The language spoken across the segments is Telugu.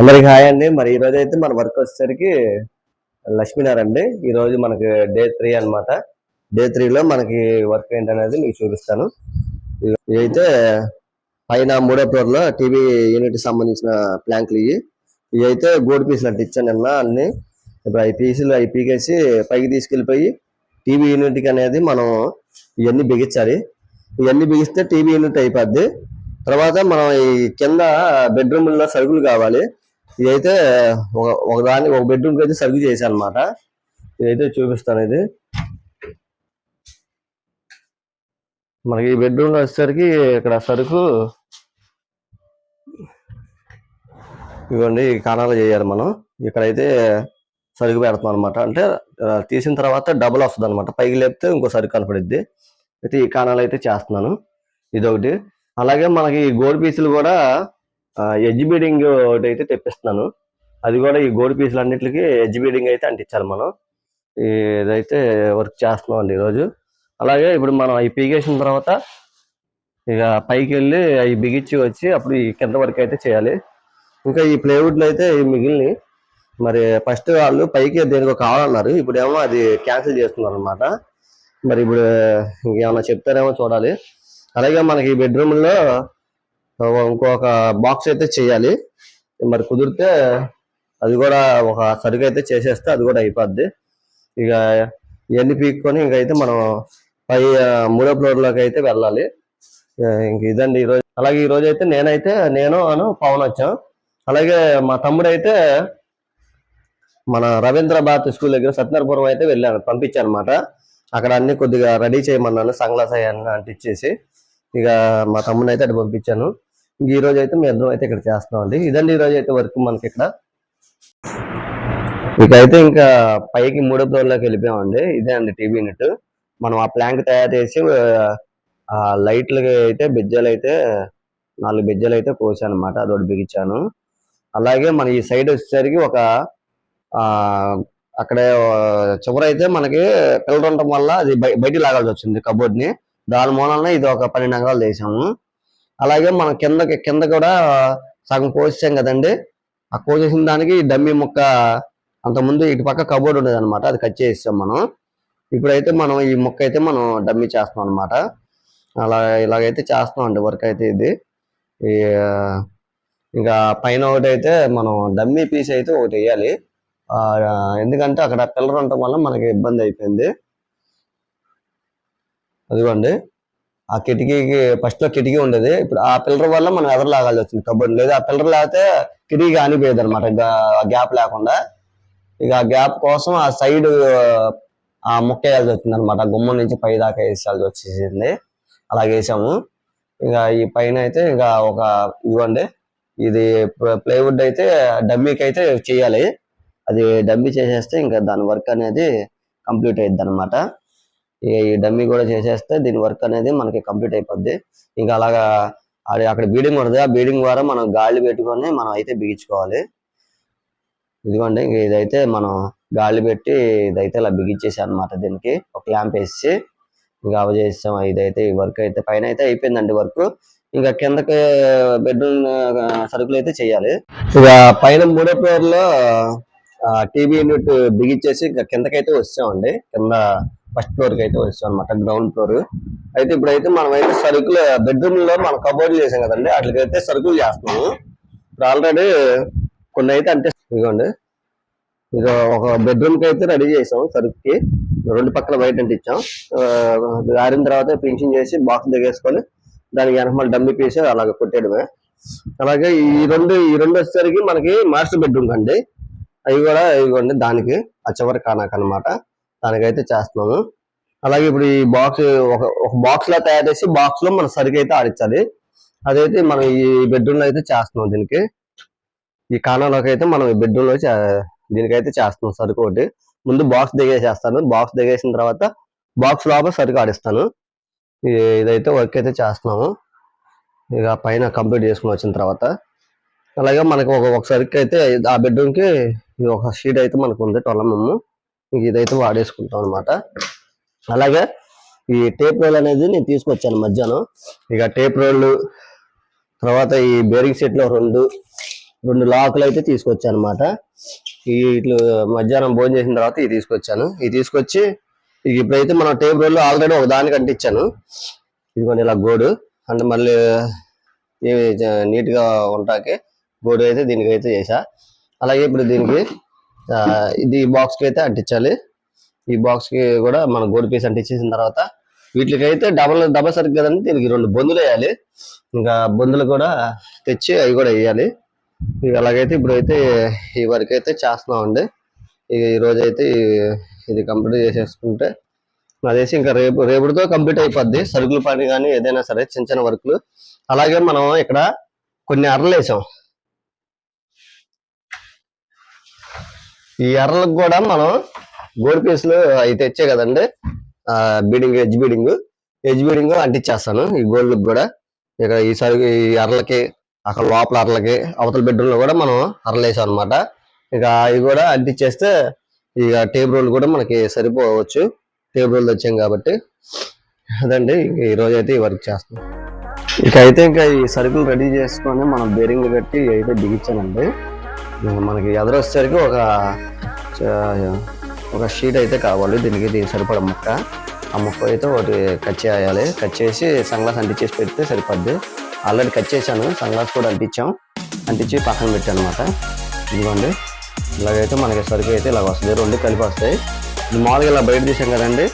అందరికి హాయ్ అండి. మరి ఈ రోజు అయితే మన వర్క్ వచ్చేసరికి లక్ష్మీనారాయణ అండి ఈ రోజు మనకి డే త్రీ అన్నమాట. డే త్రీలో మనకి వర్క్ ఏంటనేది మీకు చూపిస్తాను. ఇవైతే ఇదైతే పైన మూడో ఫ్లోర్లో టీవీ యూనిట్ సంబంధించిన ప్లాంక్లు ఇవి. ఇవైతే గోడ పీసులు అంటే. ఇచ్చాను నిన్న అన్ని. ఇప్పుడు ఐ పీసులు అవి పీకేసి పైకి తీసుకెళ్ళిపోయి టీవీ యూనిట్కి అనేది మనం ఇవన్నీ బిగించాలి. ఇవన్నీ బిగిస్తే టీవీ యూనిట్ అయిపోద్ది. తర్వాత మనం ఈ కింద బెడ్రూమ్లో సరుకులు కావాలి. ఇదైతే ఒక ఒకదాన్ని ఒక బెడ్రూమ్ అయితే సరుకు చేశాను అనమాట ఇదైతే చూపిస్తాను ఇది. మనకి ఈ బెడ్రూమ్లో వచ్చేసరికి ఇక్కడ సరుకు ఇవ్వండి కాణాలు చేయాలి మనం. ఇక్కడైతే సరుకు పెడతాం అనమాట అంటే తీసిన తర్వాత డబుల్ వస్తుంది అనమాట పైకి లేపితే ఇంకో సరుకు కనపడిద్ది. అయితే ఈ కాణాలు అయితే చేస్తున్నాను. ఇదొకటి. అలాగే మనకి గోల్డ్ పీసులు కూడా ఎడ్జ్ బీడింగ్ ఒకటి అయితే తెప్పిస్తున్నాను. అది కూడా ఈ గోల్డ్ పీసులు అన్నిటికి ఎడ్జ్ బీడింగ్ అయితే అంటించాలి మనం. ఇదైతే వర్క్ చేస్తున్నాం అండి ఈరోజు. అలాగే ఇప్పుడు మనం అవి పీకేసిన తర్వాత ఇక పైకి వెళ్ళి అవి బిగించి వచ్చి అప్పుడు ఈ కింద వరకు అయితే చేయాలి. ఇంకా ఈ ప్లేవుడ్లు అయితే ఈ మిగిలిన మరి ఫస్ట్ వాళ్ళు పైకి దేనికో కావాలన్నారు. ఇప్పుడేమో అది క్యాన్సిల్ చేస్తున్నారు అనమాట మరి ఇప్పుడు ఇంకేమైనా చెప్తారేమో చూడాలి. అలాగే మనకి ఈ ఇంకొక బాక్స్ అయితే చేయాలి. మరి కుదిరితే అది కూడా ఒక సరుకు అయితే చేసేస్తే అది కూడా అయిపోద్ది. ఇక ఇవన్నీ పీక్కొని ఇంకైతే మనం పై మూడో ఫ్లోర్లోకి అయితే వెళ్ళాలి. ఇంక ఇదండి ఈరోజు అలాగే ఈ రోజు అయితే నేనైతే నేను అను పవన్ వచ్చాం. అలాగే మా తమ్ముడు అయితే మన రవీంద్రభారత్ స్కూల్ దగ్గర సత్యనారపురం అయితే వెళ్ళాను పంపించాను అనమాట అక్కడ అన్ని కొద్దిగా రెడీ చేయమన్నాను సంగ్లాస్ అయ్యాన్ని అంటించేసి. ఇక మా తమ్ముని అయితే అటు పంపించాను. ఈ రోజు అయితే మేము అయితే ఇక్కడ చేస్తున్నాం అండి ఇదండి ఈ రోజు అయితే వర్క్ మనకి ఇక్కడ. ఇకైతే ఇంకా పైకి మూడో ఫ్లోర్లోకి వెళ్ళిపోయామండి. ఇదే అండి టీవీ యూనిట్. మనం ఆ ప్లాంక్ తయారు చేసి ఆ లైట్లకి అయితే బిజ్జలు అయితే నాలుగు బిజ్జలు అయితే కోసాను అనమాట అదొకటి బిగించాను. అలాగే మన ఈ సైడ్ వచ్చేసరికి ఒక అక్కడ చివర అయితే మనకి పిల్లలు ఉండటం వల్ల అది బయట లాగాల్సి వచ్చింది కబోర్డ్ని. దాని మూలన ఇది ఒక పన్నెండు అంగరాలు చేసాము అలాగే మన కిందకి కింద కూడా సగం కోసాం కదండి. ఆ కోసేసిన దానికి డమ్మి డమ్మీ ముక్క అంత ముందు ఇటు పక్క కబోర్డ్ ఉండేది అనమాట అది కట్ చేసాం మనం. ఇప్పుడైతే మనం ఈ ముక్క అయితే మనం డమ్మి చేస్తాం అనమాట అలా ఇలాగైతే చేస్తాం అండి వర్క్ అయితే ఇది. ఈ ఇంకా పైన ఒకటి అయితే మనం డమ్మీ పీస్ అయితే ఒకటి వేయాలి. ఎందుకంటే అక్కడ పిల్లర్ ఉండటం వల్ల మనకి ఇబ్బంది అయిపోయింది. అదిగోండి. ఆ కిటికీకి ఫస్ట్లో కిటికీ ఉండేది. ఇప్పుడు ఆ పిల్లర్ వల్ల మనం ఎదరు లాగాల్సి వచ్చింది కబోర్డ్. లేదు ఆ పిల్లర్ లేకపోతే కిటికీ ఆనిపోయేది అనమాట గ్యాప్ లేకుండా. ఇక ఆ గ్యాప్ కోసం ఆ సైడ్ ఆ ముక్క వేయాల్సి వచ్చింది అనమాట గుమ్మం నుంచి పై దాకా వేసాల్సి వచ్చేసింది. అలా వేసాము. ఇక ఈ పైన అయితే ఇక ఒక ఇవ్వండి. ఇది ప్లైవుడ్ అయితే డమ్మీకి అయితే చేయాలి. అది డమ్మీ చేసేస్తే ఇంకా దాని వర్క్ అనేది కంప్లీట్ అయ్యిద్ది అనమాట ఈ డమ్మీ కూడా చేసేస్తే దీని వర్క్ అనేది మనకి కంప్లీట్ అయిపోద్ది. ఇంకా అలాగా అది అక్కడ బీడింగ్ ఉంటుంది ఆ బీడింగ్ ద్వారా మనం గాలి పెట్టుకొని మనం అయితే బిగించుకోవాలి. ఇదిగోండి ఇంక ఇదైతే మనం గాలి పెట్టి ఇదైతే ఇలా బిగించేసాను అనమాట దీనికి. ఒక ల్యాంప్ వేసి ఇంకా అవ చేసాం ఇదైతే ఈ వర్క్ అయితే పైన అయితే అయిపోయిందండి వర్క్ ఇంకా కిందకి బెడ్రూమ్ సరుకులు అయితే చేయాలి. ఇక పైన మూడో ఫ్లోర్లో టీవీ యూనిట్ బిగించేసి ఇంకా కిందకైతే వచ్చామండి. కింద ఫస్ట్ ఫ్లోర్కి అయితే వచ్చాం అనమాట గ్రౌండ్ ఫ్లోర్ అయితే ఇప్పుడైతే మనం అయితే సరుకులు బెడ్రూమ్లో మనం కబోర్డ్ చేసాం కదండి వాటికైతే సరుకులు చేస్తున్నాము ఇప్పుడు ఆల్రెడీ కొన్ని అయితే అంటే ఇదిగోండి ఇది ఒక బెడ్రూమ్కి అయితే రెడీ చేసాం సరుకుకి రెండు పక్కల బయట అంటించాం ఆ, ఆరిన తర్వాత పింఛన్ చేసి బాక్స్ దిగేసుకొని దానికి వెనక డమ్మి పీసి అలాగే కొట్టేయడమే. అలాగే ఈ రెండు ఈ రెండు వచ్చేసరికి మనకి మాస్టర్ బెడ్రూమ్ అండి అవి కూడా ఇవ్వండి దానికి ఆ చివరి కానాక అనమాట దానికైతే చేస్తున్నాము అలాగే ఇప్పుడు ఈ బాక్స్ ఒక ఒక బాక్స్ లా తయారు చేసి బాక్స్లో మన సరుకు అయితే ఆడించాలి అదైతే మనం ఈ బెడ్రూమ్లో అయితే చేస్తున్నాం దీనికి. ఈ కాణాలోకి అయితే మనం ఈ బెడ్రూమ్లో చే- దీనికైతే చేస్తున్నాం సరుకు ఒకటి. ముందు బాక్స్ దిగేసేస్తాను. బాక్స్ దిగేసిన తర్వాత బాక్స్ లోపల సరుకు ఆడిస్తాను. ఇదైతే వర్క్ అయితే చేస్తున్నాము. ఇక పైన కంప్లీట్ చేసుకుని వచ్చిన తర్వాత. అలాగే మనకు ఒక ఒక సరుకు అయితే ఆ బెడ్రూమ్కి ఒక షీట్ అయితే మనకు ఉంది టొలమమ్ము ఇదైతే వాడేసుకుంటాం అనమాట అలాగే ఈ టేప్ రోల్ అనేది నేను తీసుకొచ్చాను మధ్యాహ్నం. ఇక టేప్ రోళ్ళు తర్వాత ఈ బేరింగ్ సెట్లో రెండు రెండు లాకులు అయితే తీసుకొచ్చాను అనమాట ఈ ఇట్లు మధ్యాహ్నం భోజనం చేసిన తర్వాత ఇది తీసుకొచ్చాను. ఇది తీసుకొచ్చి ఇక ఇప్పుడైతే మనం రోల్ ఆల్రెడీ ఒక దానికి అంటించాను. ఇదిగోండి ఇలా గోడు. అంటే మళ్ళీ నీట్గా ఉంటాకే గోడు అయితే దీనికి అయితే చేసా. అలాగే ఇప్పుడు దీనికి ఇది బాక్స్కి అయితే అంటించాలి. ఈ బాక్స్కి కూడా మన గోడ పీస్ అంటించేసిన తర్వాత వీటికి అయితే డబల్ డబల్ సరిగ్గా కదండి దీనికి రెండు బొందులు వేయాలి. ఇంకా బొందులు కూడా తెచ్చి అవి కూడా వేయాలి. అలాగైతే ఇప్పుడు అయితే ఈ వరకు అయితే చేస్తున్నామండి. ఇక ఈ అయితే ఇది కంప్లీట్ చేసేసుకుంటే అదేసి ఇంకా రేపు రేపుతో కంప్లీట్ అయిపోద్ది. సరుకుల పని కానీ ఏదైనా సరే చిన్న చిన్న వర్క్లు. అలాగే మనం ఇక్కడ కొన్ని అరలు వేసాం. ఈ ఎర్రలకు కూడా మనం గోడ్ పీసులు అవి తెచ్చే కదండి. ఆ beading edge beading edge beading అంటించేస్తాను ఈ గోల్డ్కి కూడా. ఇక్కడ ఈ సరుకు ఈ అర్రలకి అక్కడ లోపల అరలకి అవతల బెడ్రూమ్లో కూడా మనం అర్రలు వేసాం అనమాట ఇక అవి కూడా అంటించేస్తే ఇక టేబుల్ రోల్ కూడా మనకి సరిపోవచ్చు. టేబుల్ రోల్ వచ్చాం కాబట్టి. అదండి ఈరోజు ఈ రోజు అయితే ఈ వర్క్ చేస్తాం. ఇక అయితే ఇంకా ఈ సరుకులు రెడీ చేసుకొని మనం బేరింగ్ పెట్టి అయితే బిగించానండి మనకి ఎదురొచ్చేసరికి ఒక ఒక షీట్ అయితే కావాలి. దీనికి దీనికి సరిపడ ముక్క. ఆ ముక్క అయితే ఒకటి కట్ చేయాలి. కట్ చేసి సన్గ్లాస్ అంటించేసి పెడితే సరిపోద్ది ఆల్రెడీ కట్ చేశాను. సన్గ్లాస్ కూడా అంటించాం. అంటించి పక్కన పెట్టాను అనమాట ఇదిగోండి. ఇలాగైతే మనకి సరుకు అయితే ఇలా వస్తుంది. రెండు కలిపి వస్తాయి. ఇది మామూలుగా ఇలా బయట తీసాం కదండి.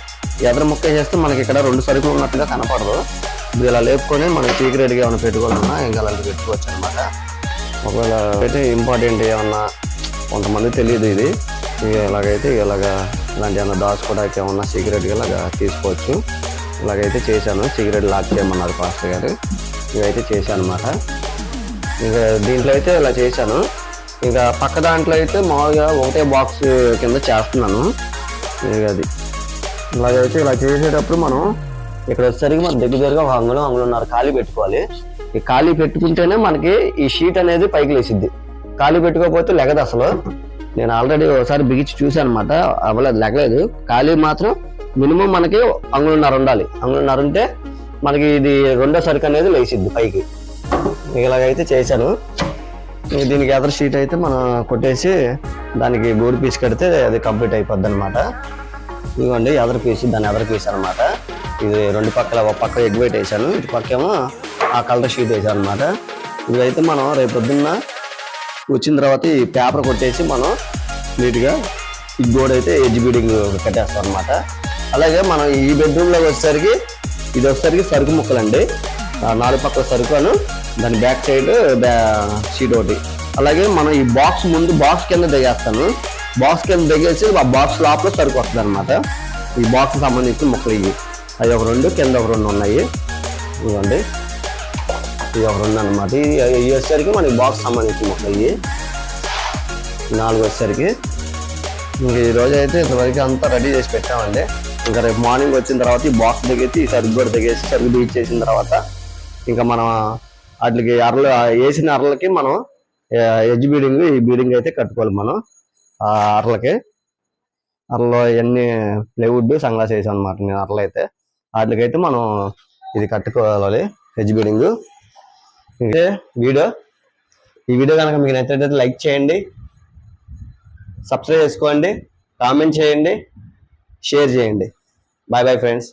ఎదర ముక్క చేస్తే మనకి ఇక్కడ రెండు సరుకులు ఉన్నట్టుగా కనపడదు. ఇప్పుడు ఇలా లేపుకొని మనం సీక్రెట్గా ఏమైనా పెట్టుకోవాలన్నా ఇంకా అలాంటి పెట్టుకోవచ్చు అనమాట ఒకవేళ అయితే ఇంపార్టెంట్ ఏమన్నా కొంతమంది తెలియదు ఇది. ఇలాగైతే ఇలాగా ఇలాంటి ఏమన్నా దాచుకోవడానికి ఏమన్నా సిగరెట్ ఇలాగా తీసుకోవచ్చు. ఇలాగైతే చేశాను. సిగరెట్ లాక్ చేయమన్నారు పాస్టర్ గారు. ఇవైతే చేశాను అనమాట ఇంకా దీంట్లో అయితే ఇలా చేశాను. ఇంకా పక్క దాంట్లో అయితే మామూలుగా ఒకటే బాక్స్ కింద చేస్తున్నాను. ఇక అది. ఇలాగైతే ఇలా చేసేటప్పుడు మనం ఇక్కడ వచ్చేసరికి మన దగ్గర దగ్గరగా ఒక అంగుళం అంగుళంన్నర ఖాళీ పెట్టుకోవాలి. ఈ ఖాళీ పెట్టుకుంటేనే మనకి ఈ షీట్ అనేది పైకి లేచిద్ది. ఖాళీ పెట్టుకోకపోతే లెగదు అసలు. నేను ఆల్రెడీ ఒకసారి బిగించి చూసాను అనమాట అవ్వలేదు లెగలేదు. ఖాళీ మాత్రం మినిమం మనకి అంగుళన్నర ఉండాలి. అంగుళన్నర ఉంటే మనకి ఇది రెండో సరుకు అనేది లేసిద్ది పైకి. ఇలాగైతే చేశాను. దీనికి ఎదర్ షీట్ అయితే మనం కొట్టేసి దానికి గోడు పీస్ కడితే అది కంప్లీట్ అయిపోద్ది అనమాట ఇవ్వండి ఎదర్ పీస్ దాని ఎదర్ పీస్ అనమాట ఇది రెండు పక్కల ఒక పక్క ఎగ్ వైట్ వేసాను ఇటు పక్క ఏమో ఆ కలర్ షీట్ వేసాను అనమాట ఇదైతే మనం రేపు పొద్దున్న వచ్చిన తర్వాత ఈ పేపర్ కొట్టేసి మనం నీట్గా ఈ గోడ అయితే ఎడ్జ్ బీడింగ్ కట్టేస్తాం అనమాట అలాగే మనం ఈ బెడ్రూమ్లోకి వచ్చేసరికి ఇది వచ్చేసరికి సరుకు ముక్కలండి. నాలుగు పక్కల సరుకు అను దాని బ్యాక్ సైడ్ షీట్ ఒకటి. అలాగే మనం ఈ బాక్స్ ముందు బాక్స్ కింద దిగేస్తాను. బాక్స్ కింద దిగేసి ఆ బాక్స్ లోపల సరుకు వస్తుంది అనమాట ఈ బాక్స్ సంబంధించిన ముక్కలు ఇవి. అవి ఒక రెండు కింద ఒక రెండు ఉన్నాయి. ఇవ్వండి ఇది ఒక రెండు అనమాట ఇది ఇవి వచ్చేసరికి మనకి బాక్స్ సంబంధించిన ముక్కలు ఇవి నాలుగు వచ్చేసరికి. ఇంక ఈ రోజు అయితే ఇంతవరకు అంతా రెడీ చేసి పెట్టామండి. ఇంకా రేపు మార్నింగ్ వచ్చిన తర్వాత ఈ బాక్స్ దిగేసి ఈ సరుకు కూడా దిగేసి సరుకు దిగిచ్చేసిన తర్వాత ఇంకా మనం వాటికి అరలు వేసిన అరలకి మనం ఎడ్జ్ బీడింగ్ ఈ బీడింగ్ అయితే కట్టుకోవాలి మనం. ఆ అరలకి. అరలో ఇవన్నీ ప్లేవుడ్ సన్గ్లాస్ వేసాం అనమాట నేను అరలు అయితే వాటికైతే మనం ఇది కట్టుకోవాలి హెజ్ బీడింగ్ ఇదే వీడియో. ఈ వీడియో కనుక మీకు నచ్చినట్లయితే లైక్ చేయండి సబ్స్క్రైబ్ చేసుకోండి కామెంట్ చేయండి షేర్ చేయండి. Bye bye friends